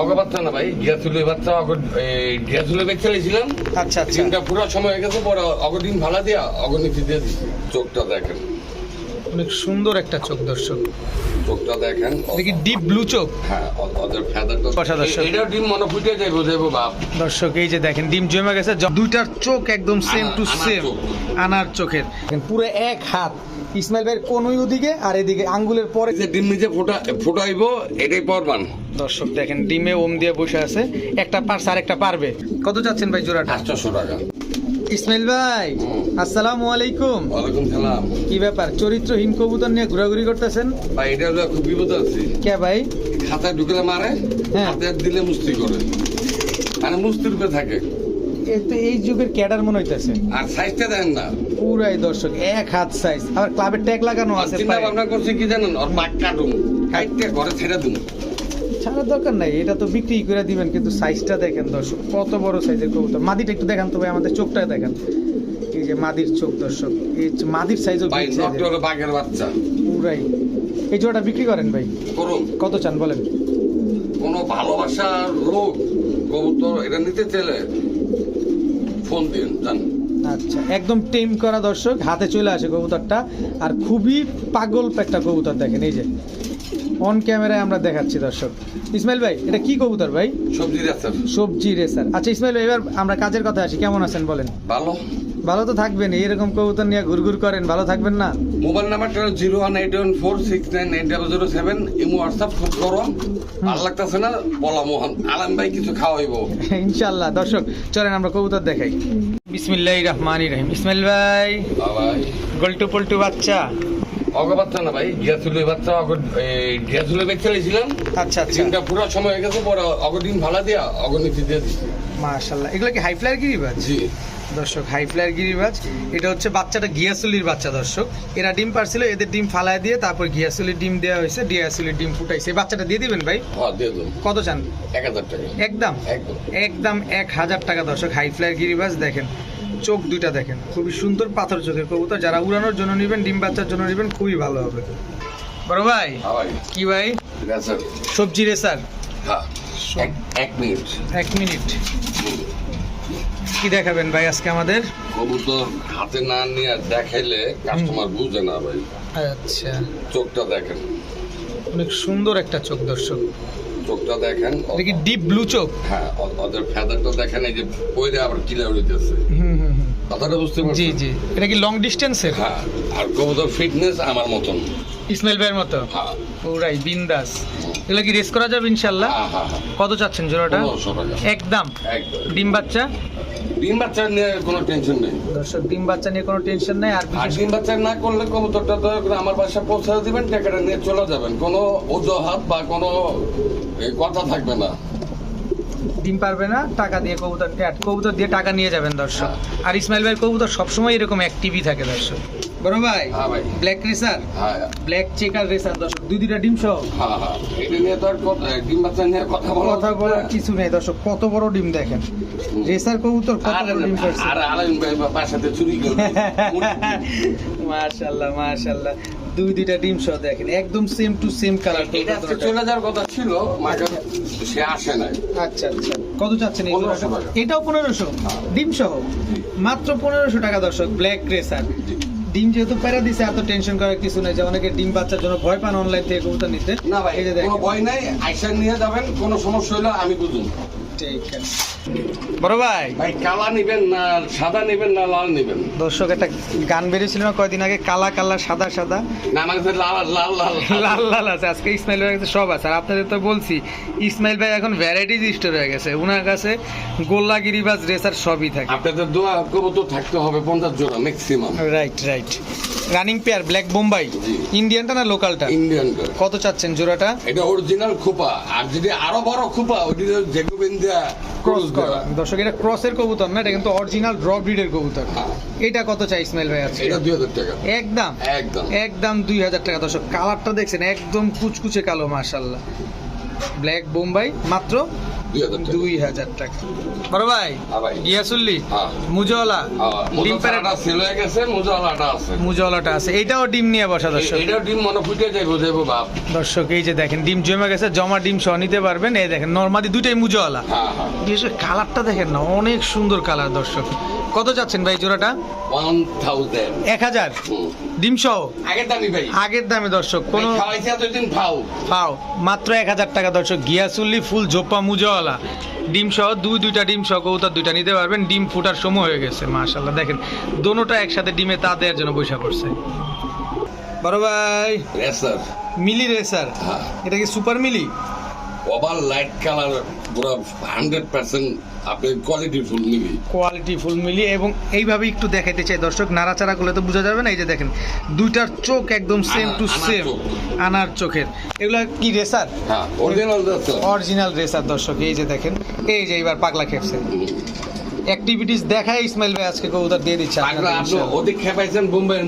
অগ বাচ্চা না ভাই গিয়াসুলের বাচ্চা অগ গিয়াসুলের বেগ চালিয়েছিলাম আচ্ছা আচ্ছা। ডিমটা পুরো সময় হয়ে গেছে পরে অগ ডিম ভাড়া দিয়া অগনিচি দিয়ে চোখটা দেখেন। অনেক সুন্দর একটা চোখ দর্শক। চোখটা দেখেন। দেখি ডিপ ব্লু চোখ? হ্যাঁ ওদের বসা দর্শক। এটাও ডিম মনে ফুটে যায় বোঝাবো বাপ। দর্শক এই যে দেখেন ডিম জমে গেছে দুইটার চোখ একদম সেম টু সেম আনার চোখের। পুরো এক হাত। ইসমাইল ভাইয়ের কোন ওদিকে আর এদিকে আঙ্গুলের পরে যে ডিম নিজে ফোটা ফোটাইবো এটাই পরবান দর্শক দেখেন ডিমে ওম দিয়ে বসে আছে। একটা পারছে আর একটা পারবে। কত চাচ্ছেন ভাই জোড়াটা? আটশোশো টাকা। ইসমাইল ভাই আসসালামু আলাইকুম। ওয়ালাইকুম সালাম। কি ব্যাপার চরিত্রহীন কবুতর নিয়ে ঘোরাঘুরি করতেছেন? ভাই এটা খুব বিপদ আছে। কে ভাই? খাতায় ঢুকলে মারে হ্যাঁ। হাতে দিলে মুস্তি করে। মানে মুস্তির উপরে থাকে। তো এই যুগের ক্যাডার মনে হইতেছে। আর সাইজটা দেন না। পুরাই দর্শক এক হাত সাইজ আবার ক্লাবের ট্যাগ লাগানো আছে চিন্তা ভাবনা করছে কি জানেন? ওর পাক কাটুন কাইটে ঘরে ছেড়ে দিন ছাড়ার দরকার নাই এটা তো বিক্রি করে দিবেন কিন্তু সাইজটা দেখেন দর্শক কত বড় সাইজের কবুতর। মাদিটা একটু দেখান তো ভাই আমাদের চোখটা দেখেন। এই যে মাদির চোখ দর্শক এই মাদির সাইজও বাঘের বাচ্চা। পুরাই। এই জোড়াটা বিক্রি করেন ভাই? করুন। কত চান বলেন? কোনো ভালোবাসার লোক কবুতর এটা নিতে চাইলে ফোন দিন জান। আচ্ছা একদম টেম করা দর্শক হাতে চলে আসে কবুতরটা। আর খুবই পাগল একটা কবুতর দেখেন এই যে। অন ক্যামেরায় আমরা দেখাচ্ছি দর্শক। ইসমাইল ভাই এটা কি কবুতর ভাই? সবজি রেসার। সবজি রেসার। আচ্ছা ইসমাইল ভাই এবার আমরা কাজের কথা আসি কেমন আছেন বলেন? ভালো। ভালো তো থাকবেন এরকম কবুতর নিয়ে ঘুরঘুর করেন ভালো থাকবেন না? মোবাইল নাম্বারটা zero one eight one four six nine eight double zero seven imo WhatsApp খুব গরম ভালো লাগতেছে না? বলা মোহন আলাম ভাই কিছু খাওয়াইবো। ইনশাল্লাহ দর্শক চলেন আমরা কবুতর দেখাই। বিসমিল্লাহ রহমান রহিম। ইসমাইল ভাই গল্টু পল্টু বাচ্চা। অগ বাচ্চা না ভাই গিয়াসুলের বাচ্চা অগ গিয়াসুলের বেগ চালিয়েছিলাম আচ্ছা আচ্ছা। ডিমটা পুরো সময় হয়ে গেছে পরে অগ ডিম ভাড়া দিয়া অগনিচি দিয়ে দিচ্ছি মাশাল্লাহ এগুলো কি হাই ফ্লায়ার গিরিবাজ? জি। দর্শক হাই ফ্লায়ার গিরিবাজ। এটা হচ্ছে বাচ্চাটা গিয়াসুলির বাচ্চা দর্শক। এরা ডিম পারছিল এদের ডিম ফালায় দিয়ে তারপর গিয়াসুলির ডিম দেওয়া হয়েছে গিয়াসুলির ডিম ফুটাইছে। এই বাচ্চাটা দিয়ে দিবেন ভাই? হ্যাঁ কত চান? এক হাজার টাকা। একদম? একদম। এক হাজার টাকা দর্শক হাই ফ্লায়ার গিরিবাজ। দেখেন চোখ দুইটা দেখেন। খুবই সুন্দর পাথর চোখের কবুতর। যারা উড়ানোর জন্য নেবেন ডিম বাচ্চার জন্য নেবেন খুবই ভালো হবে। বড় ভাই? হ্যাঁ কি ভাই? সবজি রেসার? হ্যাঁ। এক মিনিট। এক মিনিট। কি দেখাবেন ভাই আজকে আমাদের? কবুতর হাতে না নিয়ে দেখাইলে কাস্টমার বুঝে না ভাই। আচ্ছা। চোখটা দেখেন। অনেক সুন্দর একটা চোখ দর্শক। চোখটা দেখেন। কি ডিপ ব্লু চোখ? হ্যাঁ ওদের ফেদারটা দেখেন এই যে পইরে আবার। কথাটা বুঝতে জি জি। এটা কি লং ডিস্টেন্সের হ্যাঁ আর কবুতর ফিটনেস আমার মতন। ইসমাইল ভাইয়ের মতো? হ্যাঁ। পুরাই বিন্দাস। এগুলো কি রেস করা যাবে ইনশাল্লাহ হ্যাঁ হ্যাঁ কত চাচ্ছেন জোড়াটা? একদম। একদম। ডিম বাচ্চা? ডিম বাচ্চা নিয়ে কোনো টেনশন নেই। দর্শক ডিম বাচ্চা নিয়ে কোনো টেনশন নেই আর আর ডিম বাচ্চা না করলে কবুতরটা দয়া করে আমার বাসা পৌঁছে দিবেন টাকাটা নিয়ে চলে যাবেন। কোনো অজুহাত বা কোনো এই কথা থাকবে না। ডিম পারবে না টাকা দিয়ে কবুতর কবুতর দিয়ে টাকা নিয়ে যাবেন দর্শক। আর ইসমাইল ভাই কবুতর সবসময় এরকম অ্যাক্টিভই থাকে দর্শক। বড় ভাই হ্যাঁ ভাই। Black racer. হ্যাঁ ব্ল্যাক চেকার রেসার দর্শক দুই দুইটা ডিম সহ। হ্যাঁ হ্যাঁ। এটা নিয়ে তো আর কথা- ডিম বাচ্চা নিয়ে কথা বলা কথা বলার কিছু নেই দর্শক কত বড় ডিম দেখেন। রেসার কবুতর কত বড় ডিম পারছে আর আলাইন ভাই বাসাতে চুরি মাশাআল্লাহ মাশাআল্লাহ। দুই দুইটা ডিম সহ দেখেন একদম সেম টু সেম কালার এটা আজকে চলে যাওয়ার কথা ছিল মাকে সে আসে নাই। আচ্ছা আচ্ছা। কত চাচ্ছেন এই 1500 এটাও পনেরোশো? ডিম সহ? মাত্র পনেরোশো টাকা দর্শক ব্ল্যাক রেসার। ডিম যেহেতু প্যারা দিছে এত টেনশন করার কিছু নাই। যে অনেকে ডিম বাচ্চার জন্য ভয় পান অনলাইন থেকে কবুতর নিতে। না ভাই এই যে কোনো দেখেন ভয় নাই আইসার নিয়ে যাবেন কোনো সমস্যা হলে আমি বুঝুন। বড় ভাই। ভাই কালা নিবেন না সাদা নিবেন না লাল নিবেন? দর্শক একটা গান বেরিয়েছিল না কয়দিন আগে? কালা কালা সাদা সাদা। না আমার কাছে লাল লাল লাল। লাল লাল আছে আজকে ইসমাইল ভাইয়ের কাছে সব আছে। আর আপনাদের তো বলছি ইসমাইল ভাই এখন ভ্যারাইটিজ স্টোর হয়ে গেছে। ওনার কাছে গোল্লা গিরিবাজ রেসার সবই থাকে। আপনাদের দোয়া কবুতর থাকতে হবে পঞ্চাশ জোড়া maximum right right running pair black Bombay ইন্ডিয়ানটা না লোকালটা ইন্ডিয়ান কত চাচ্ছেন জোড়াটা? এটা অরিজিনাল খোপা। আর যদি আরও বড় খোপা জেগুবেন দেয়া ক্রস ক্রস করা। দর্শক এটা ক্রসের কবুতর না এটা কিন্তু অরিজিনাল ড্র ব্রিডের কবুতর। হ্যাঁ। এটা কত চাই ইসমাইল ভাই আছে এটা দুই হাজার টাকা। একদম? একদম। একদম দুই হাজার টাকা। দর্শক কালারটা দেখছেন একদম কুচকুচে কালো মাশাআল্লাহ। ব্ল্যাক বোম্বাই মাত্র দুই হাজার টাকা। দুই হাজার টাকা। বড় ভাই হ্যাঁ গিয়াসুল্লি হ্যাঁ। মুজওয়ালা হ্যাঁ, ডিম মোটা প্যারেট হয়ে গেছে মোজাওয়ালাটা আছে। মুজওয়ালাটা আছে। এইটাও ডিম নিয়ে বসা দর্শক। এটাও ডিম মনে ফুটে যাইবো যাইবো বাপ। দর্শক এই যে দেখেন ডিম জমে গেছে জমা ডিম সহ নিতে পারবেন। এই দেখেন নর্মালি দুইটাই মুজওয়ালা। কালারটা দেখেন না অনেক সুন্দর কালার দর্শক। কত যাচ্ছেন ভাই জোড়াটা? ওয়ান থাউজেন্ড এক হাজার? ডিম সহ আগের দামি ভাই। আগের দামে দর্শক কোনো খাও পাও মাত্র এক হাজার টাকা দর্শক গিয়াসুল্লি ফুল জোপ্পা মুজওয়ালা। ডিম সহ দুই দুইটা ডিম সহ কৌতার দুইটা নিতে পারবেন। ডিম ফুটার সময় হয়ে গেছে মাশাল্লাহ দেখেন দোনোটা একসাথে ডিমে তা দেওয়ার জন্য বৈশা করছে। বড় ভাই। রেসার মিলি রেসার হ্যাঁ। এটা কি সুপার মিলি? ওভার লাইট কালার পুরো হান্ড্রেড পার্সেন্ট আপনি কোয়ালিটি ফুল মিলি কোয়ালিটি ফুল মিলি এবং এইভাবে একটু দেখাইতে চাই দর্শক নাড়াচাড়া করলে তো বোঝা যাবে না এই যে দেখেন দুইটার চোখ একদম সেম টু সেম আনার চোখের। এগুলা কি রেসার হ্যাঁ অরিজিনাল রেসার অরিজিনাল রেসার দর্শক এই যে দেখেন এই যে এবার পাগলা খেপছে। অ্যাক্টিভিটিস দেখায় ইসমাইল ভাই আজকে কবুতর দিয়ে দিচ্ছে। অধিক খেপাইছেন বোম্বাই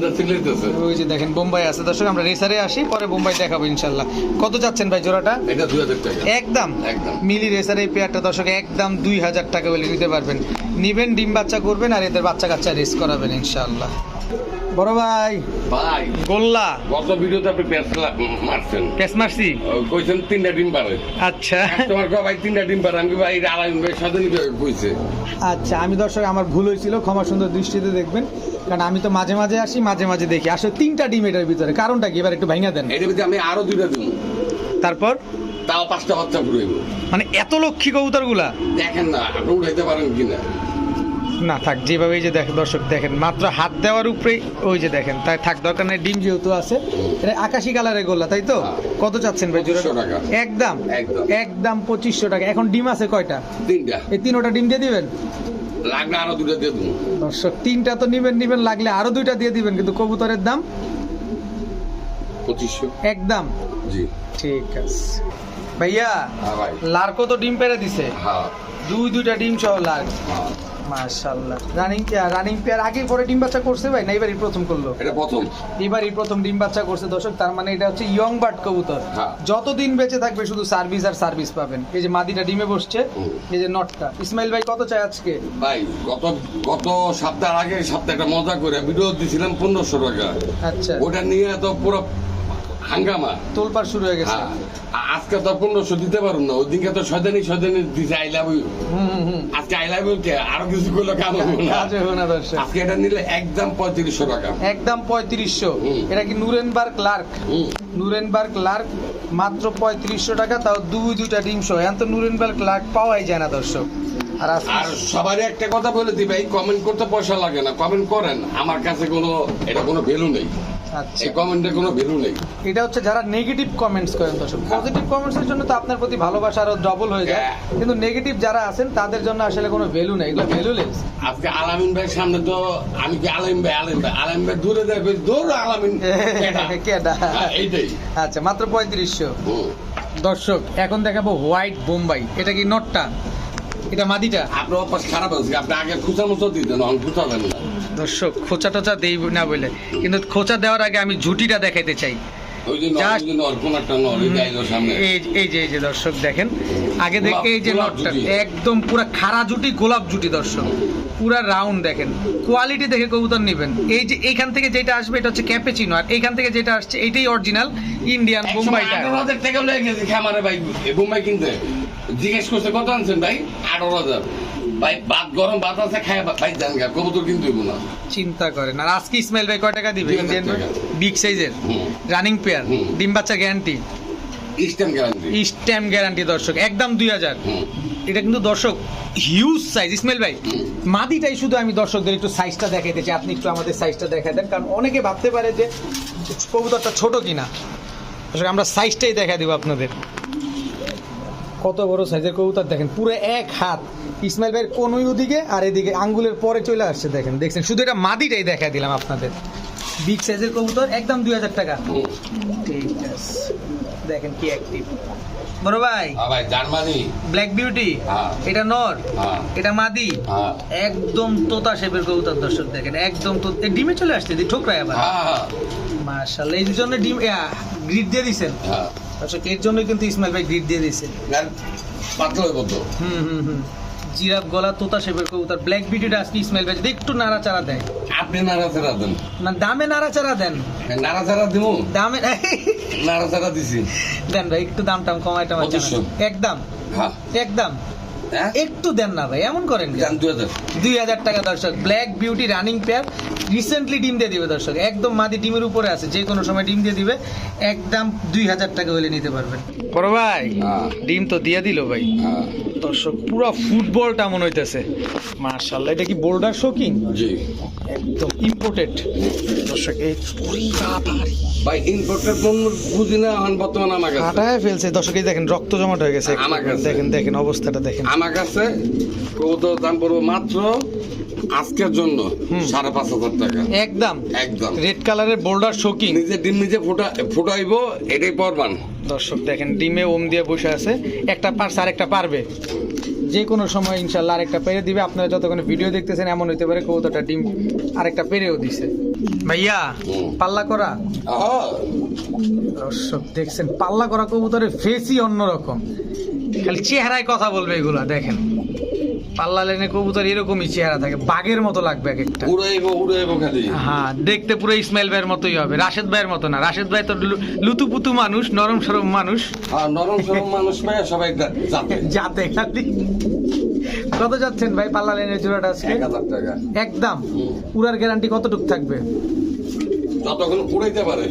ওই যে দেখেন বোম্বাই আছে। দর্শক আমরা রেসারে আসি পরে বোম্বাই দেখাবো ইনশাল্লাহ কত যাচ্ছেন ভাই জোড়াটা? এটা দুই হাজার টাকা। একদম। একদম। মিলি রেসারে এই পেয়ারটা দর্শক একদম দুই হাজার টাকা বলে নিতে পারবেন। নিবেন ডিম বাচ্চা করবেন আর এদের বাচ্চা কাচ্চা রেস করাবেন ইনশাল্লাহ বড় ভাই। ভাই গোল্লা। গত ভিডিওতে আপনি পেঁয়াজ মারছেন। পেস মারছি? কইছেন তিনটা ডিম পারে আচ্ছা। তোমার কো ভাই তিনটা ডিম পারে আমি ভাই আলাইন ভাই সাধনী কইছে। আচ্ছা আমি দর্শক আমার ভুল হয়েছিল ক্ষমা সুন্দর দৃষ্টিতে দেখবেন। কারণ আমি তো মাঝে মাঝে আসি মাঝে মাঝে দেখি। আসলে তিনটা ডিম এটার ভিতরে। কারণটা কি? এবার একটু ভাঙা দেন। এটার ভিতরে আমি আরও দুইটা দিন তারপর? তাও পাঁচটা বাচ্চা ফুরাইব মানে এত লক্ষ্মী কবুতরগুলা দেখেন না আপনি উঠাইতে পারেন কিনা। না থাক যেভাবে এই যে দেখেন দর্শক দেখেন মাত্র হাত দেওয়ার উপরেই ওই যে দেখেন তাই থাক দরকার নেই ডিম যেহেতু আছে এটা আকাশি কালারের গোল্লা তাই তো। কত চাচ্ছেন ভাই জোড়া টাকা। একদম একদম। একদম পঁচিশশো টাকা। এখন ডিম আছে কয়টা? তিনটা। এই তিনোটা ডিম দিয়ে দিবেন? লাগলে আরও দুইটা দিয়ে দেবো। দর্শক তিনটা তো নিবেন নিবেন লাগলে আরও দুইটা দিয়ে দিবেন কিন্তু কবুতরের দাম? পঁচিশশো। একদম? জি। ঠিক আছে। ভাইয়া হ্যাঁ লার্কো তো ডিম পেরে দিছে। হ্যাঁ। দুই দুইটা ডিম সহ লার্ক। হ্যাঁ। মাশাআল্লাহ। রানিং পেয়ার রানিং পেয়ার আগে পরে ডিম বাচ্চা করছে ভাই না এবারই প্রথম করল? এটা প্রথম। এবারই প্রথম ডিম বাচ্চা করছে। দর্শক তার মানে এটা হচ্ছে ইয়ং বার্ড কবুতর। হ্যাঁ। যতদিন বেঁচে থাকবে শুধু সার্ভিস আর সার্ভিস পাবেন। এই যে মাদিটা ডিমে বসছে এই যে নটটা ইসমাইল ভাই কত চাই আজকে? ভাই গত গত সপ্তাহ আগে সপ্তাহে একটা মজা করে ভিডিও দিছিলাম পনেরোশো টাকা। আচ্ছা। ওটা নিয়ে তো পুরো হাঙ্গামা? তোলপার শুরু হয়ে গেছে। হ্যাঁ। আজকে তো পনেরোশো দিতে পারুন না ওইদিনকে তো সদানি সদানি দিছে আই লাভ ইউ আজকে আই লাভ ইউ কে? আরও কিছু করলে কাম হবে না। কাজে হবে না দর্শক আজকে এটা নিলে একদম পঁয়ত্রিশশো টাকা। একদম পঁয়ত্রিশশো। এটা কি নুরেনবার্গ লার্ক নুরেনবার্গ লার্ক মাত্র পঁয়ত্রিশশো টাকা তাও দুই দুইটা ডিম সহ। এখন তো নুরেনবার্গ লার্ক পাওয়াই যায় না দর্শক। আর আর সবারই একটা কথা বলে দিই ভাই কমেন্ট করতে পয়সা লাগে না কমেন্ট করেন। আমার কাছে কোনো এটা কোনো ভ্যালু নেই। আচ্ছা। কমেন্টের কোনো ভ্যালু নেই। এটা হচ্ছে যারা নেগেটিভ কমেন্টস করেন দর্শক। পজিটিভ কমেন্টসের জন্য তো আপনার প্রতি ভালোবাসা আরও ডবল হয়ে যায়। হ্যাঁ। কিন্তু নেগেটিভ যারা আছেন তাদের জন্য আসলে কোনো ভ্যালু নেই। এগুলো ভ্যালুলেস আজকে আলামিন ভাই সামনে তো আমি কি আলামিন ভাই আলামিন ভাই? আলামিন ভাই দূরে যাবে আলামিন কেডা? হ্যাঁ, এইটাই। আচ্ছা মাত্র পঁয়ত্রিশশো। দর্শক এখন দেখাবো হোয়াইট বোম্বাই। এটা কি নটটা? এটা মাদিটা আপনার অভ্যাস খারাপ আছে আপনি আগে খুচা মুচা দিতেন এখন খুচা দেন না। দর্শক খোঁচা টোচা দেই না বলে কিন্তু খোঁচা দেওয়ার আগে আমি ঝুটিটা দেখাইতে চাই। এই যে এই যে দর্শক দেখেন আগে দেখে এই যে নটটা একদম পুরা খাড়া জুটি গোলাপ জুটি দর্শক। পুরা রাউন্ড দেখেন। কোয়ালিটি দেখে কবুতর নেবেন। এই যে এইখান থেকে যেটা আসবে এটা হচ্ছে ক্যাপেচিনো আর এইখান থেকে যেটা আসছে এটাই অরিজিনাল ইন্ডিয়ান বোম্বাইটা এই বোম্বাই কিনতে। জিজ্ঞেস করছে কত আনছেন ভাই? আঠারো হাজার। ভাই ভাত গরম ভাত আছে খায় ভাই জান গা কবুতর কিনতে না। চিন্তা করেন। আর আজকে ইসমাইল ভাই কয় টাকা দিবে? ইন্ডিয়ান বিগ সাইজের। Running pair. ডিম বাচ্চা guarantee eastern guarantee stamp guarantee দর্শক। একদম দুই হাজার। এটা কিন্তু দর্শক হিউজ সাইজ ইসমাইল ভাই? মাদিটাই শুধু আমি দর্শকদের একটু সাইজটা দেখাইতে চাই আপনি একটু আমাদের সাইজটা দেখাই দেন। কারণ অনেকে ভাবতে পারে যে কবুতরটা ছোট কিনা। আমরা সাইজটাই দেখা দিব আপনাদের। কত বড় সাইজের কবুতর দেখেন? পুরো এক হাত। ইসমাইল ভাইয়ের কোন ওদিকে আর এদিকে আঙ্গুলের পরে চলে আসছে দেখেন। দেখছেন শুধু এটা মাদিটাই দেখা দিলাম আপনাদের। বিগ সাইজের কবুতর একদম দুই হাজার টাকা। ঠিক আছে। দেখেন কি অ্যাক্টিভ বড় ভাই। ভাই জার্মানি। ব্ল্যাক বিউটি হ্যাঁ। এটা নর? হ্যাঁ। এটা মাদি? হ্যাঁ। একদম তোতা শেপের কবুতর দর্শক দেখেন। একদম তো ডিমে চলে আসছে ঠোকরায় আবার। হ্যাঁ এই জন্য ডিম গ্রিড দিয়ে দিছেন। হ্যাঁ দর্শক এর জন্যই কিন্তু ইসমাইল ভাই গ্রিড দিয়ে দিয়েছে। পাতলা হয়ে পড়তো হুম হুম হুম। জিরাফ গলা তোতা শেপের কবুতর ব্ল্যাক বিউটিটা আজকে ইসমাইল ভাই যদি একটু নাড়াচাড়া দেয়। আপনি নাড়াচাড়া দেন। না দামে নাড়াচাড়া দেন। নাড়াচাড়া দিব। দামে নাড়াচাড়া দিছি। দেন ভাই একটু দাম টাম কমাই টামায়। একদম। হ্যাঁ। একদম। হ্যাঁ একটু দেন না ভাই এমন করেন দুই হাজার। টাকা দর্শক। Black beauty running pair recently ডিম দিয়ে দিবে দর্শক। একদম মাদি ডিমের উপরে আছে যে কোনো সময় ডিম দিয়ে দিবে একদম দুই হাজার টাকা হলে নিতে পারবেন। বড় ভাই হ্যাঁ। ডিম তো দিয়ে দিল ভাই। হ্যাঁ। দর্শক পুরো ফুটবলটা মনে হইতেছে। মার্শাল্লাহ এটা কি বোল্ডার শোকিং জি। একদম ইম্পোর্টেড দর্শক এই ভাই ইম্পোর্টেড বুঝি না এখন বর্তমানে আমার কাছে। ফেলছে। দর্শক এই দেখেন রক্ত জমাট হয়ে গেছে। দেখেন দেখেন অবস্থাটা দেখেন। আমার কাছে কবুতর দাম পড়ব মাত্র আজকের জন্য। সাড়ে পাঁচ হাজার টাকা। একদম। একদম। রেড কালারের বোল্ডার শোকিং নিজে ডিম নিজে ফুটা ফুটাইবো এটাই পরবান। দর্শক দেখেন ডিমে ওম দিয়ে বসে আছে। একটা পারছে আরেকটা পারবে। যে কোনো সময় ইনশাল্লাহ আরেকটা পেরে দিবে। আপনারা যতক্ষণ ভিডিও দেখতেছেন এমন হইতে পারে কবুতরটা ডিম আরেকটা পেরেও দিছে। ভাইয়া পাল্লা করা। দর্শক দেখছেন পাল্লা করা কবুতরের ফেসই অন্যরকম। খালি চেহারায় কথা বলবে এগুলা দেখেন। পাল্লা লেনে কবুতর এরকমই চেহারা থাকে বাঘের মতো লাগবে এক একটা। উড়াইবো উড়াইবো খালি। হ্যাঁ দেখতে পুরো ইসমাইল ভাইয়ের মতোই হবে রাশেদ ভাইয়ের মতো না। রাশেদ ভাই তো লুতুপুতু মানুষ নরম সরম মানুষ। আর নরম সরম মানুষ পায় সবাই খালি। কত যাচ্ছেন ভাই পাল্লা লেনের জোড়াটা আজকে? এক হাজার টাকা। একদম। উড়ার গ্যারান্টি কতটুক থাকবে? যতক্ষণ উড়াইতে পারে।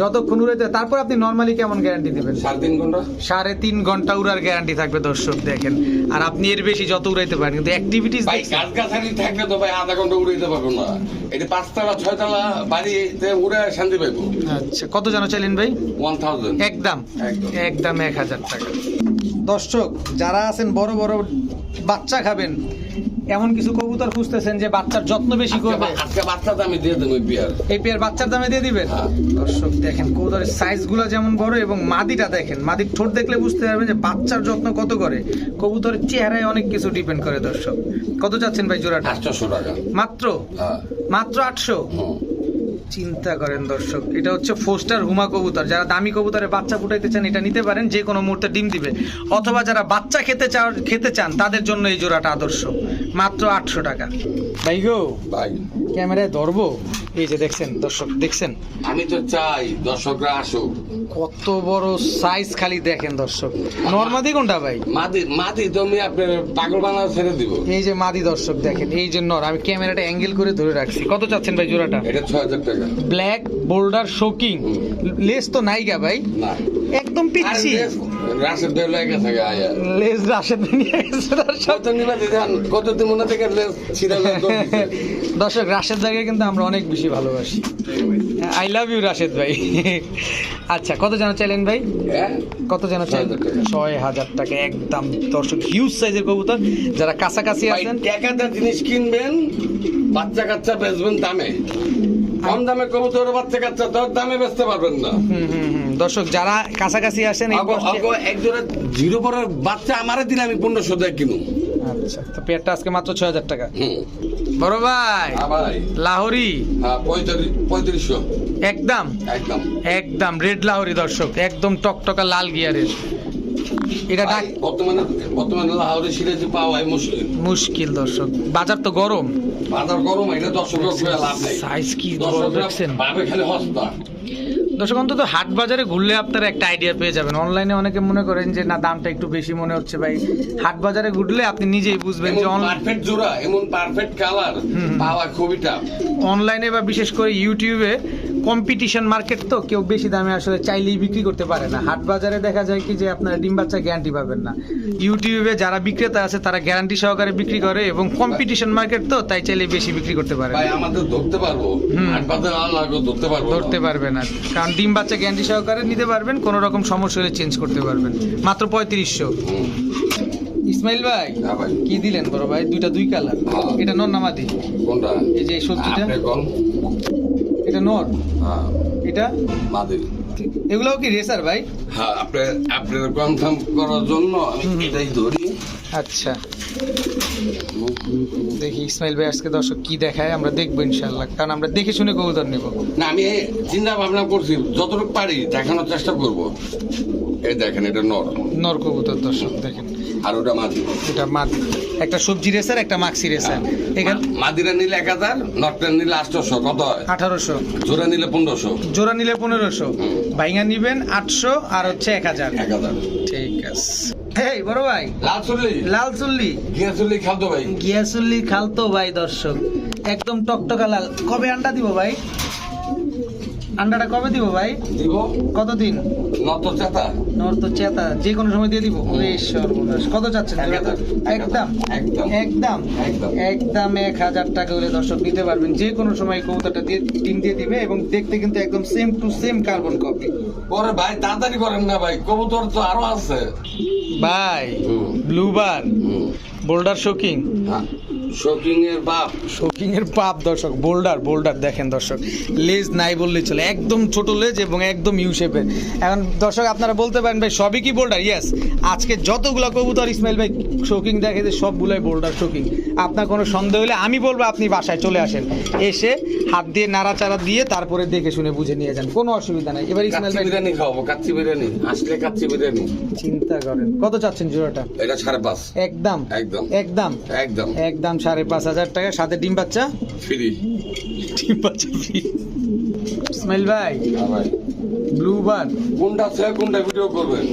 যতক্ষণ উড়াইতে তারপর আপনি নর্মালি কেমন গ্যারান্টি দিবেন? সাড়ে তিন ঘণ্টা। সাড়ে তিন ঘণ্টা উড়ার গ্যারান্টি থাকবে দর্শক দেখেন। আর আপনি এর বেশি যত উড়াইতে পারেন কিন্তু অ্যাক্টিভিটিস ভাই গাছ গাছালি থাকলে তো ভাই আধা ঘণ্টা উড়াইতে পারব না। এটা পাঁচতলা ছয়তলা বাড়িতে উড়ে শান্তি পাইবো। আচ্ছা কত যেন চাইলেন ভাই? ওয়ান থাউজেন্ড একদম। একদম এক হাজার টাকা। দর্শক যারা আছেন বড় বড় বাচ্চা খাবেন এমন কিছু কবুতর খুঁজতেছেন যে বাচ্চার যত্ন বেশি করবে? আজকে বাচ্চাটা দামে দিয়ে দেবো বিয়ার এই পেয়ার বাচ্চার দামে দিয়ে দিবেন? হ্যাঁ। দর্শক দেখেন কবুতরের সাইজগুলো যেমন বড় এবং মাদিটা দেখেন মাদির ঠোঁট দেখলে বুঝতে পারবেন যে বাচ্চার যত্ন কত করে। কবুতরের চেহারায় অনেক কিছু ডিপেন্ড করে দর্শক। কত চাচ্ছেন ভাই জোড়াটা? আটশোশো টাকা। মাত্র? হ্যাঁ। মাত্র আটশো। চিন্তা করেন দর্শক এটা হচ্ছে ফোস্টার হুমা কবুতর। যারা দামি কবুতরে বাচ্চা ফুটাইতে চান এটা নিতে পারেন যে কোনো মুহূর্তে ডিম দিবে। অথবা যারা বাচ্চা খেতে চান খেতে চান তাদের জন্য এই জোড়াটা আদর্শ। মাত্র আটশো টাকা। ভাই গো ভাই। ক্যামেরায় ধরবো? এই যে দেখছেন দর্শক দেখছেন? আমি তো চাই দর্শকরা আসুক। কত বড় সাইজ খালি দেখেন দর্শক। নর্মাদি কোনটা ভাই? মাদি মাদি তুমি আপনার পাগল বানা ছেড়ে দিব। এই যে মাদি দর্শক দেখেন এই যে নর আমি ক্যামেরাটা অ্যাঙ্গেল করে ধরে রাখছি। কত চাচ্ছেন ভাই জোড়াটা? এটা ছয় হাজার টাকা। ব্ল্যাক বোল্ডার শোকিং লেস তো নাইগা ভাই। না একদম পিচ্ছি। রাশের দেড় লাগে থাকে আয়া। লেজ রাশেদ নিয়ে গেছে দর্শক কত দিন মনে থেকে লেস ছিঁড়ে দর্শক রাশেদ ভাইকে কিন্তু আমরা অনেক বেশি ভালোবাসি। আই লাভ ইউ রাশেদ ভাই। আচ্ছা কত জানা চাইলেন ভাই? কত জানা চাইলেন? ছয় হাজার টাকা। একদম। দর্শক হিউজ সাইজের কবুতর। যারা কাছাকাছি ভাই, আছেন টাকাটা জিনিস কিনবেন বাচ্চা কাচ্চা বেচবেন দামে। কম দামে কবুতর বাচ্চা কাচ্চা দামে বেচতে পারবেন না। দর্শক যারা কাছাকাছি আসেন একজনের জিরো পরের বাচ্চা আমারে দিলে আমি পনেরোশো কিনুম আচ্ছা তো পেয়ারটা আজকে মাত্র ছয় হাজার টাকা। বড় ভাই হ্যাঁ ভাই। লাহোরি? হ্যাঁ পঁয়ত্রিশশো। একদম। একদম। একদম রেড লাহোরি দর্শক একদম টকটকা লাল গিয়ারের। এটা ডাক বর্তমানে বর্তমানে লাহোরে সিরাজে পাওয়াই মুশকিল। মুশকিল দর্শক। বাজার তো গরম। বাজার গরম এটা দর্শক লাভ নাই। সাইজ কি দর্শক দর্শকরা দেখছেন? ভাবে খেলে হস্তা দর্শক অন্তত হাট বাজারে ঘুরলে আপনারা একটা আইডিয়া পেয়ে যাবেন। অনলাইনে অনেকে মনে করেন যে না দামটা একটু বেশি মনে হচ্ছে ভাই। হাট বাজারে ঘুরলে আপনি নিজেই বুঝবেন যে পারফেক্ট জোড়া এমন পারফেক্ট কালার পাওয়া খুবই টাফ অনলাইনে বা বিশেষ করে ইউটিউবে কম্পিটিশন মার্কেট তো কেউ বেশি দামে আসলে চাইলেই বিক্রি করতে পারে না। হাট বাজারে দেখা যায় কি যে আপনারা ডিম বাচ্চা গ্যারান্টি পাবেন না। ইউটিউবে যারা বিক্রেতা আছে তারা গ্যারান্টি সহকারে বিক্রি করে এবং কম্পিটিশন মার্কেট তো তাই চাইলে বেশি বিক্রি করতে পারে। ভাই আমাদের ধরতে পারব। হাট বাজার ধরতে পারব না। না। কারণ ডিম বাচ্চা গ্যারান্টি সহকারে নিতে পারবেন কোনো রকম সমস্যা হলে চেঞ্জ করতে পারবেন। মাত্র পঁয়ত্রিশশো। ইসমাইল ভাই হ্যাঁ ভাই। কি দিলেন বড় ভাই? দুইটা দুই কালার। হ্যাঁ। এটা নর নামাদি কোনটা? এই যে সবজিটা? এটা নর? হ্যাঁ। এটা? মাদির এগুলাও কি রেসার ভাই? হ্যাঁ আপনি আপনার কনফার্ম করার জন্য আমি এটাই ধরি। আচ্ছা। দেখি ইসমাইল ভাই আজকে দর্শক কি দেখায় আমরা দেখব ইনশাল্লাহ কারণ আমরা দেখে শুনে কবুতর নেব। না আমি চিন্তা ভাবনা করছি যতটুকু পারি দেখানোর চেষ্টা করব। এই দেখেন এটা নর। নর কবুতর দর্শক দেখেন। আর ওটা মাদি। এটা মাদি। একটা সবজি রেসার একটা মাক্সি রেসার। এখানে মা- মাদিরা নিলে এক হাজার নটটা নিলে আটশোশো কত হয়? আঠারোশো। জোড়া নিলে পনেরোশো। জোড়া নিলে পনেরোশো। ভাইঙ্গা নিবেন আটশো আর হচ্ছে এক হাজার। এক হাজার। ঠিক আছে। এই বড় ভাই। লাল চল্লি লাল চুল্লি গিয়া চল্লি খাদ্য ভাই। গিয়াসুল্লি খালতো ভাই দর্শক। একদম টকটকা লাল। কবে আন্ডা দিব ভাই? আন্ডাটা কবে দিব ভাই? দিব। কতদিন? নত চেতা। নর তো চেতা। যে কোনো সময় দিয়ে দিব। ওরে সর্বনাশ। কত চাচ্ছেন। একদম? একদম। একদম? একদম। একদম এক হাজার টাকা হলে দর্শক নিতে পারবেন। যে কোনো সময় কবুতরটা দিয়ে ডিম দিয়ে দিবে এবং দেখতে কিন্তু একদম same to same carbon copy পরে ভাই তাড়াতাড়ি করেন না ভাই। কবুতর তো আরও আছে। ভাই হুম। Blue bar. Boulder shocking shopping এর বাপ। শোকিং এর পাপ দর্শক বোল্ডার বোল্ডার দেখেন দর্শক লেজ নাই বললেই চলে একদম ছোট লেজ এবং একদম ইউ শেপের। এখন দর্শক আপনারা বলতে পারেন ভাই সবই কি বোল্ডার? ইয়েস আজকে যতগুলো কবুতর ইসমাইল ভাই শোকিং দেখে যে সবগুলোই বোল্ডার শোকিং আপনার কোনো সন্দেহ হলে আমি বলব আপনি বাসায় চলে আসেন। এসে হাত দিয়ে নাড়াচাড়া দিয়ে তারপরে দেখে শুনে বুঝে নিয়ে যান। কোনো অসুবিধা নাই। এবার ইসমাইল ভাই বিরিয়ানি খাওয়াবো কাচ্চি বিরিয়ানি। আসলে কাচ্চি বিরিয়ানি। চিন্তা করেন। কত চাচ্ছেন জোড়াটা? এটা সাড়ে পাঁচ। একদম। একদম। একদম। একদম। একদম। সাড়ে পাঁচ হাজার টাকা সাথে ডিম বাচ্চা? ফ্রি ডিম বাচ্চা free। ইসমাইল ভাই ভাই। ব্লু বার কোনটা আছে কোনটা ভিডিও করবেন?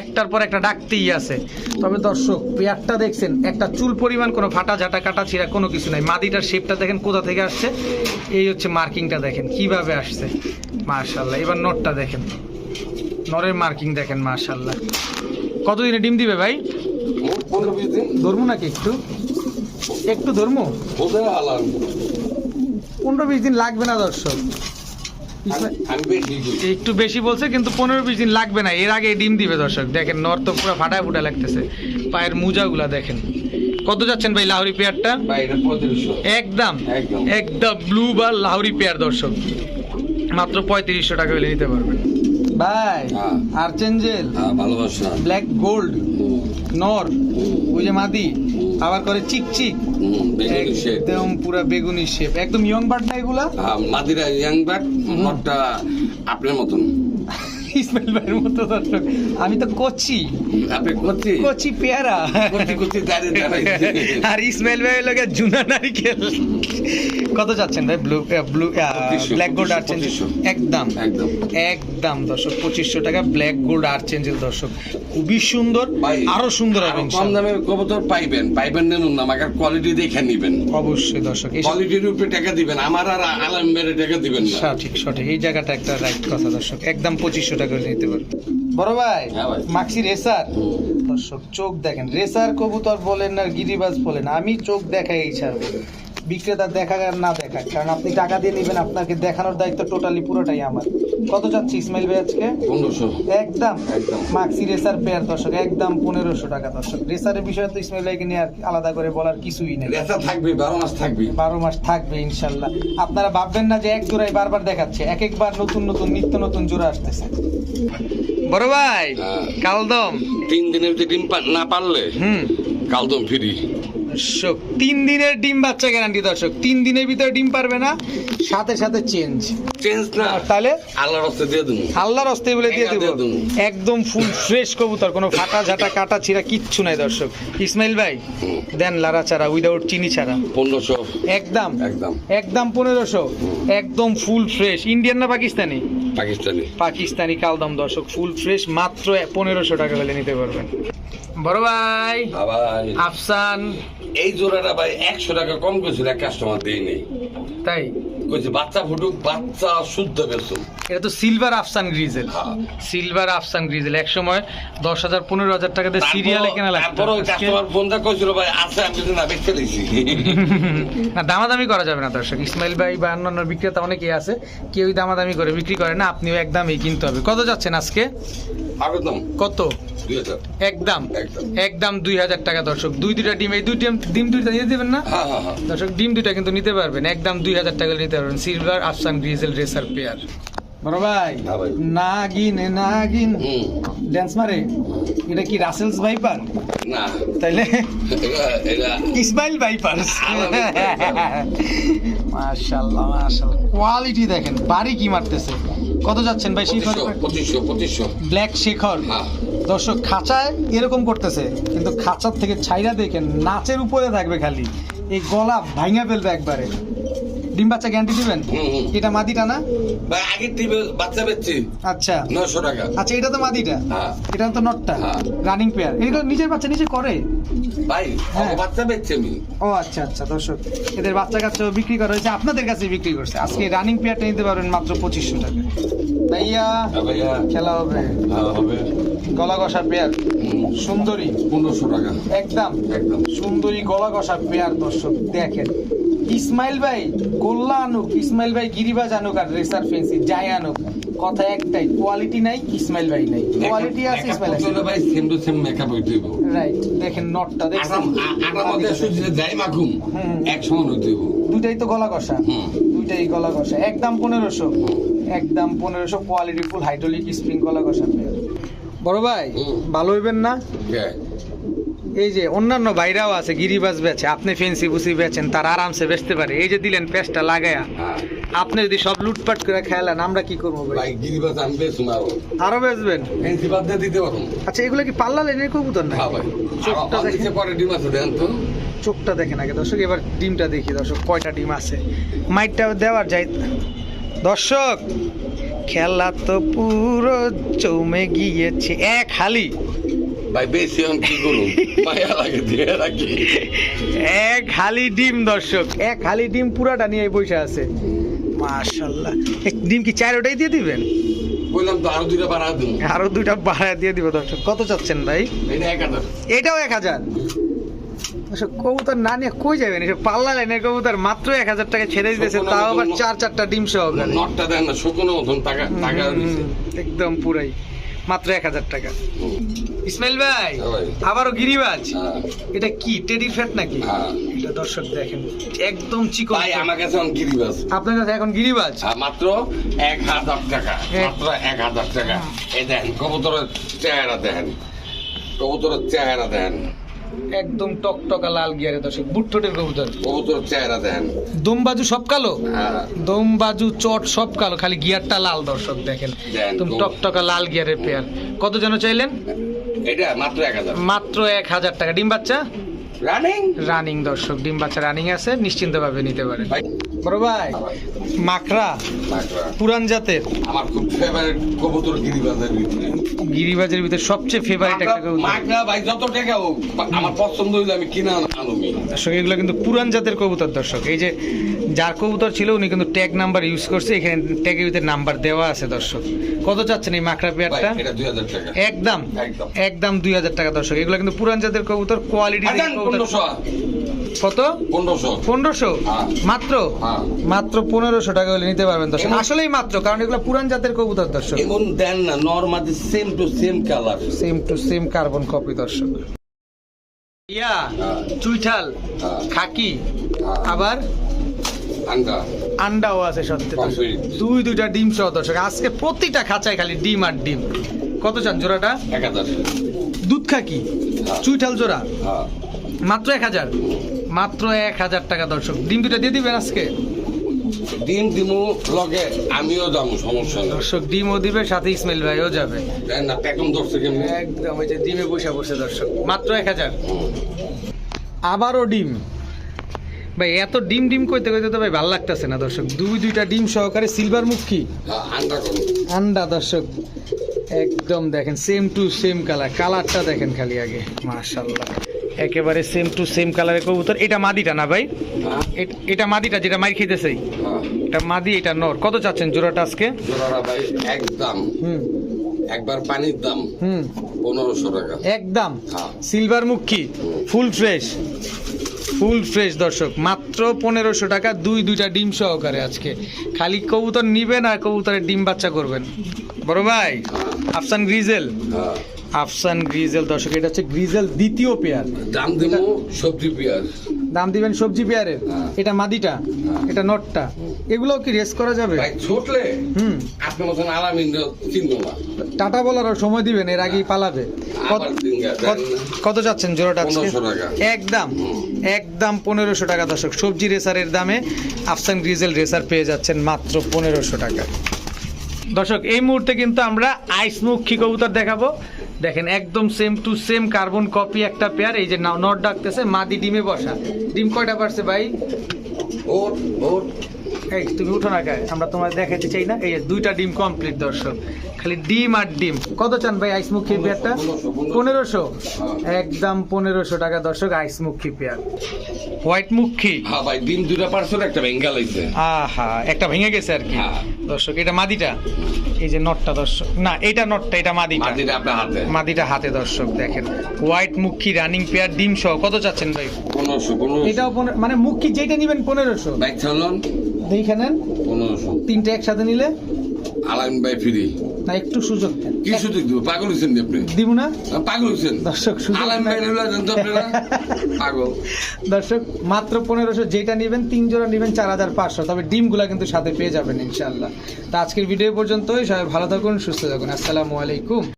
একটার পর একটা ডাকতেই আছে। তবে দর্শক পেয়ারটা দেখছেন একটা চুল পরিমাণ কোনো ফাটা ঝাঁটা কাটা ছিঁড়া কোনো কিছু নাই। মাদিটার শেপটা দেখেন কোথা থেকে আসছে? এই হচ্ছে মার্কিংটা দেখেন কীভাবে আসছে? মার্শাল্লাহ এবার নটটা দেখেন। নরের মার্কিং দেখেন মার্শাল্লাহ কতদিনে ডিম দিবে ভাই? ধরবো নাকি একটু? একটু ধর্ম? পনেরো বিশ দিন লাগবে না দর্শক। একটু বেশি বলছে কিন্তু পনেরো বিশ দিন লাগবে না। এর আগে ডিম দিবে দর্শক। দেখেন নর তো পুরো ফাটায় ফুটা লাগতেছে। পায়ের মোজাগুলা দেখেন। কত যাচ্ছেন ভাই লাহরি পেয়ারটা? একদম। একদম। ব্লু বা লাহরি পেয়ার দর্শক। মাত্র পঁয়ত্রিশশো টাকা হলে নিতে পারবেন। ভাই হ্যাঁ। আর্চেঞ্জেল হ্যাঁ ভালোবাসা। ব্ল্যাক গোল্ড নর। ওই যে মাদি। আবার করে চিক চিক। একদম পুরা বেগুনি শেপ একদম ইয়ং বার্ড না এগুলা? হ্যাঁ, মাদিরা ইয়াং ব্যাট নটটা আপনার মতন। ইসমাইল ভাইয়ের মতো দর্শক আমি তো কচি। আপনি করছি কচি পেয়ারা। দাঁড়িয়ে দাঁড়িয়ে আর ইসমাইল ভাই লোকে জুনা নারিকেল। কত যাচ্ছেন ভাই? Blue blue black gold archangel পঁচিশশো। একদম। একদম। একদম দর্শক পঁচিশশো টাকা ব্ল্যাক গোল্ড আর্চেঞ্জেল দর্শক। খুবই সুন্দর আরও সুন্দর হবে কম। দামে কবুতর পাইবেন পাইবেন নেন না আমাকে কোয়ালিটি দেখে নিবেন। অবশ্যই দর্শক এই কোয়ালিটির উপরে টাকা দিবেন আমার আর আলম বেড়ে টাকা দিবেন না। সঠিক সঠিক এই জায়গাটা একটা রাইট কথা দর্শক একদম পঁচিশশো টাকা করে নিতে পারবে বড় ভাই হ্যাঁ। Maxi racer? দর্শক চোখ দেখেন রেসার কবুতর বলেন আর গিরিবাজ বলেন আমি চোখ দেখাই ছাড়বো বিক্রেতা দেখা আর না দেখা কারণ আপনি টাকা দিয়ে নেবেন আপনাকে দেখানোর দায়িত্ব টোটালি পুরোটাই আমার। কত যাচ্ছে ইসমাইল ভাই আজকে? পনেরোশো। একদম? একদম। মাক্সি রেসার পেয়ার দর্শক একদম পনেরোশো টাকা দর্শক। রেসারের বিষয়ে তো ইসমাইল ভাইকে নিয়ে আর আলাদা করে বলার কিছুই নেই। রেসা থাকবে বারো মাস থাকবে। বারো মাস থাকবে ইনশাল্লাহ। আপনারা ভাববেন না যে এক জোড়ায় বারবার দেখাচ্ছে এক একবার নতুন নতুন নিত্য নতুন জোড়া আসতেছে। বড় ভাই হ্যাঁ। কালদম। তিন দিনের যদি ডিম না পারলে হুম। কালদম ফ্রি। দর্শক তিন দিনের ডিম বাচ্চা গ্যারান্টি দর্শক তিন দিনের ভিতরে ডিম পারবে না সাথে সাথে চেঞ্জ চেঞ্জ না। তাহলে? আল্লাহর রাস্তা দিয়ে দেবো। আল্লাহর হস্তে বলে দিয়ে দেবো। একদম ফুল ফ্রেশ কবুতর কোনো ফাটা ঝাটা কাটা ছিঁড়া কিচ্ছু নাই দর্শক। ইসমাইল ভাই দেন লারা ছাড়া উইদাউট চিনি ছাড়া। পনেরোশো। একদম। একদম। একদম পনেরোশো। একদম ফুল ফ্রেশ ইন্ডিয়ান না পাকিস্তানি? পাকিস্তানি। পাকিস্তানি কালদম দর্শক ফুল ফ্রেশ মাত্র পনেরোশো টাকা হলে নিতে পারবেন। বড় ভাই। ভাই আফসান। এই জোড়াটা ভাই একশো টাকা কম করেছিল এক কাস্টমার দিয়ে নেই তাই? কইছে বাচ্চা ফুটুক বাচ্চা শুদ্ধ এটা তো silver Afsan grizzle. Silver Afsan grizzle এক সময় দশ হাজার পনেরো হাজার টাকাতে সিরিয়ালে কেনা লাগতো। কাস্টমার ফোনটা কইছিল ভাই আছে আমি কিছু না বেচে দিছি। না দামাদামি করা যাবে না দর্শক। ইসমাইল ভাই বা অন্যান্য বিক্রেতা অনেকেই আছে কেউই দামাদামি করে বিক্রি করে না আপনিও একদমই কিনতে হবে। কত যাচ্ছেন আজকে? কত? একদম একদম। দুই হাজার টাকা দর্শক। দুই দুইটা ডিম এই দুই ডিম ডিম দুইটা দিয়ে দেবেন না? হ্যাঁ হ্যাঁ হ্যাঁ। দর্শক ডিম দুইটা কিন্তু নিতে পারবেন। একদম দুই হাজার টাকা নিতে পারবেন silver Afsan grizzle racer pair. বড় ভাই। নাগিন নাগিন। ড্যান্স মারে? এটা কি রাসেলস ভাইপার না। তাইলে? এটা এটা ইসমাইল ভাইপার। মাশাআল্লাহ মাশাআল্লাহ। কোয়ালিটি দেখেন বাড়ি কি মারতেছে? কত যাচ্ছেন ভাই শিখর? পঁচিশশো পঁচিশশো পঁচিশশো। ব্ল্যাক শিখর। দর্শক খাঁচায় এরকম করতেছে কিন্তু খাঁচার থেকে ছাইরা দেখেন নাচের উপরে থাকবে খালি। এই গলা ভাঙা ফেলবে একবারে। ডিম বাচ্চা গ্যারান্টি দিবেন। এটা মাদিটা না? ভাই আগের টিমে বাচ্চা বেচছি। আচ্ছা। নশো টাকা। আচ্ছা এটা তো মাদিটা। হ্যাঁ। এটা তো নটটা। হ্যাঁ। রানিং পেয়ার এগুলো নিজের বাচ্চা নিজে করে? ভাই হ্যাঁ। বাচ্চা বেচছি আমি। ও আচ্ছা আচ্ছা দর্শক। এদের বাচ্চা কাচ্চা বিক্রি করা হয়েছে। আপনাদের কাছে বিক্রি করছে। আজকে রানিং পেয়ারটা নিতে পারবেন মাত্র পঁচিশশো টাকা। ভাইয়া হ্যাঁ ভাইয়া। খেলা হবে। হ্যাঁ হবে। গলা কষা পেয়ার সুন্দরী। পনেরোশো টাকা। একদম। একদম। সুন্দরী গলা কষা পেয়ার দর্শক। দেখেন। ইসমাইল ভাই গোল্লা আনুক ইসমাইল ভাই গিরিবাজ আনুক আর রেসার ফেন্সি যাই আনুক। কথা একটাই কোয়ালিটি নাই ইসমাইল ভাই নাই। কোয়ালিটি আছে ইসমাইল আছে ভাই সেম টু সেম মেকআপ হইতে হইব। রাইট দেখেন নটটা দেখছেন আটার মধ্যে সুজিতে যাই মাখুম। এক সমান হইতে হইব। দুইটাই তো গলা কষা দুইটাই গলা কষা একদম পনেরোশো। একদম পনেরোশো কোয়ালিটি ফুল হাইড্রোলিক স্প্রিং গলা কষা বড় ভাই ভালো হইবেন না? Yeah. এই যে অন্যান্য ভাইরাও আছে গিরিবাজ বেচে আপনি ফেন্সি বুসি বেচেন তার আরামসে বেচতে পারে। এই যে দিলেন পেস্টটা লাগায়া হ্যাঁ। আপনি যদি সব লুটপাট করে খেলেন আমরা কি করব ভাই? গিরিবাস আমি আরও আরও বেচবেন? ফেন্সি বাদ দিয়ে দিতে পারো আচ্ছা এগুলো কি পাল্লা লেনের কবুতর না হ্যাঁ ভাই চোখটা দেখেন। পরে ডিম আছে দেন তো। চোখটা দেখেন আগে দর্শক এবার ডিমটা দেখি দর্শক কয়টা ডিম আছে? মাইটটা দেওয়ার যাই দর্শক খেলা তো পুরো জমে গিয়েছে। এক হালি। ভাই বেশি কি করুন মায়া লাগে দিয়ে রাখি এক হালি ডিম দর্শক। এক হালি ডিম পুরাটা নিয়ে বসে আছে। মাশাল্লাহ। ডিম কি চার ওটাই দিয়ে দিবেন? বললাম তো আরও দুইটা বাড়া দিন আরও দুইটা ভাড়া দিয়ে দিব দর্শক। কত চাচ্ছেন ভাই? এটা এক হাজার। এটাও এক হাজার? কবুতর না নিয়ে কই যাবেন? এসব পাল্লা লাইনের কবুতর মাত্র এক হাজার টাকা ছেড়ে দিতেছে তাও আবার চার চারটা ডিম সহকারে নটটা দেন না শুকনো মতন টাকা টাকা একদম পুরাই। মাত্র এক হাজার টাকা। ইসমাইল ভাই হ্যাঁ ভাই। আবারও গিরিবাজ? হ্যাঁ, এটা কি টেডি ফ্যাট নাকি? হ্যাঁ। এটা দর্শক দেখেন একদম চিকন ভাই আমার কাছে এখন গিরিবাস আপনার কাছে এখন গিরিবাজ? মাত্র এক হাজার টাকা। মাত্র এক হাজার টাকা। এই দেখেন কবুতরের চেহারা দেখেন। কবুতরের চেহারা দেখেন। একদম টকটকা লাল গিয়ারে দর্শক বুট্টোটের কবুতর। কবুতরের চেহারা দেখেন দমবাজু সব কালো? দম বাজু চট সব কালো খালি গিয়ারটা লাল দর্শক দেখেন। দেন, একদম টকটকা লাল গিয়ারের পেয়ার কত জন চাইলেন? এটা মাত্র এক হাজার। মাত্র এক হাজার টাকা। ডিম বাচ্চা? রানিং রানিং দর্শক ডিম বাচ্চা রানিং আছে নিশ্চিন্ত ভাবে নিতে পারে। বড় ভাই। মাকড়া। পুরান জাতের। আমার খুব ফেভারিট কবুতর গিরিবাজের ভিতরে। গিরিবাজের ভিতরে সবচেয়ে ফেভারিট একটা কবুতর। মাকড়া ভাই যত টাকা হোক আমার পছন্দ হইলে আমি কিনে আনুমি দর্শক এগুলো কিন্তু পুরান জাতের কবুতর দর্শক। এই যে যার কবুতর ছিল উনি কিন্তু ট্যাগ নাম্বার ইউজ করছে এখানে ট্যাগের ভিতরে নাম্বার দেওয়া আছে দর্শক। কত চাচ্ছেন এই মাকড়া পেয়ারটা একদম। একদম। দুই হাজার টাকা দর্শক। এগুলো কিন্তু পুরান জাতের কবুতর কোয়ালিটি কত? পনেরোশো। পনেরোশো? হ্যাঁ। মাত্র? হ্যাঁ। মাত্র পনেরোশো টাকা হলে নিতে পারবেন দর্শক। আসলেই মাত্র কারণ এগুলো পুরান জাতের কবুতর দর্শক। এমন দেন না normally same to same colour same to same carbon copy দর্শক। ইয়া হ্যাঁ। চুইঠাল। খাকি। আবার? আন্ডা। আন্ডাও আছে সত্যি। দুই দুইটা ডিম সহ দর্শক। আজকে প্রতিটা খাঁচায় খালি ডিম আর ডিম। কত চান জোড়াটা? দুধ খাকি। চুইঠাল জোড়া? মাত্র এক হাজার। মাত্র এক হাজার টাকা দর্শক। ডিম দুটা দিয়ে দিবেন আজকে? ডিম দিমু লগে আমিও যাব সমস্যা নেই। দর্শক ডিমও দিবে সাথে ইসমাইল ভাইও যাবে। না প্যাকম ধরছে কেমনি? একদম ওই যে ডিমে বসে পড়ছে দর্শক। মাত্র এক হাজার। আবারও ডিম। ভাই এত ডিম ডিম কইতে কইতে তো ভাই ভালো লাগতেছে না দর্শক। দুই দুইটা ডিম সহকারে সিলভার মুখী হ্যাঁ, আন্ডা দর্শক। একদম দেখেন সেম টু সেম কালার কালারটা দেখেন খালি আগে। মাশাল্লাহ। একেবারে সেম টু সেম কালারের কবুতর। এটা মাদিটা না ভাই? হ্যাঁ। এটা মাদিটা যেটা মাই খেতেছে হ্যাঁ। এটা মাদি এটা নর। কত চাচ্ছেন জোড়াটা আজকে? জোড়াটা ভাই একদম। হুম। একবার পানির দাম। হুম। পনেরোশো টাকা। একদম। হ্যাঁ। সিলভার কি? Full fresh. ফুল ফ্রেশ দর্শক। মাত্র পনেরোশো টাকা দুই দুইটা ডিম সহকারে আজকে। খালি কবুতর নিবেন আর কবুতরের ডিম বাচ্চা করবেন। বড় ভাই আফসান গ্রিজেল। হ্যাঁ। আফসান গ্রিজেল দর্শক এটা হচ্ছে গ্রিজেল দ্বিতীয় পেয়ার। দাম দেবো সবজি পেঁয়াজ দাম দিবেন সবজি পেয়ারের হ্যাঁ। এটা মাদিটা এটা নটটা। এগুলো কি রেস করা যাবে? ছুটলে হুম। আপনার মতন না। টাটা বলারও সময় দিবেন এর আগেই পালাবে। কত- যাচ্ছেন জোড়াটা আজকে? 1500 টাকা। একদম একদম পনেরোশো টাকা দর্শক। সবজি রেসারের দামে আফসান গ্রিজেল রেসার পেয়ে যাচ্ছেন মাত্র পনেরোশো টাকা দর্শক এই মুহূর্তে কিন্তু আমরা আইসমুখী কবুতর দেখাবো। দেখেন একদম same to same carbon copy একটা পেয়ার এই যে নট ডাকতেছে মাদি ডিমে বসা। ডিম কয়টা পারছে ভাই? ওর ওর। এই তুমি উঠো না গায়ে আমরা তোমার দেখাতে চাই না। এই যে দুইটা ডিম কমপ্লিট দর্শক। খালি ডিম আর ডিম। কত চান ভাই আইসমুখী পেয়ারটা পনেরোশো একদম পনেরোশো টাকা দর্শক আইসমুখী পেয়ার হোয়াইট মুখী? হ্যাঁ ভাই ডিম দুটা পার্সেল একটা বেঙ্গাল হয়েছে আহা একটা ভেঙে গেছে আর কি। হ্যাঁ। দর্শক এটা মাদিটা। এই যে নটটা দর্শক। না এটা নটটা এটা মাদিটা। মাটিটা আপনার হাতে। মাদিটা হাতে দর্শক দেখেন। হোয়াইট মুখী রানিং পেয়ার ডিম সহ কত চাচ্ছেন ভাই? পনেরোশো পনেরোশো। এটাও পনে- মানে মুখী যেটা নিবেন পনেরোশো। দেখে নেন। পনেরোশো। তিনটে একসাথে নিলে? আলাম ভাই ফ্রি। না একটু সুযোগ দেন। কি সুযোগ দিব? পাগল হইছেন আপনি? দিব না? পাগল হইছেন? দর্শক সুযোগ আলাম ভাই। নিলেন তো আপনারা? পাগল। দর্শক মাত্র পনেরোশো যেটা নেবেন তিন জোড়া নেবেন চার হাজার পাঁচশো। তবে ডিমগুলা কিন্তু সাথে পেয়ে যাবেন ইনশাল্লাহ তা আজকের ভিডিও পর্যন্তই। সবাই ভালো থাকুন সুস্থ থাকুন। আসসালামু আলাইকুম।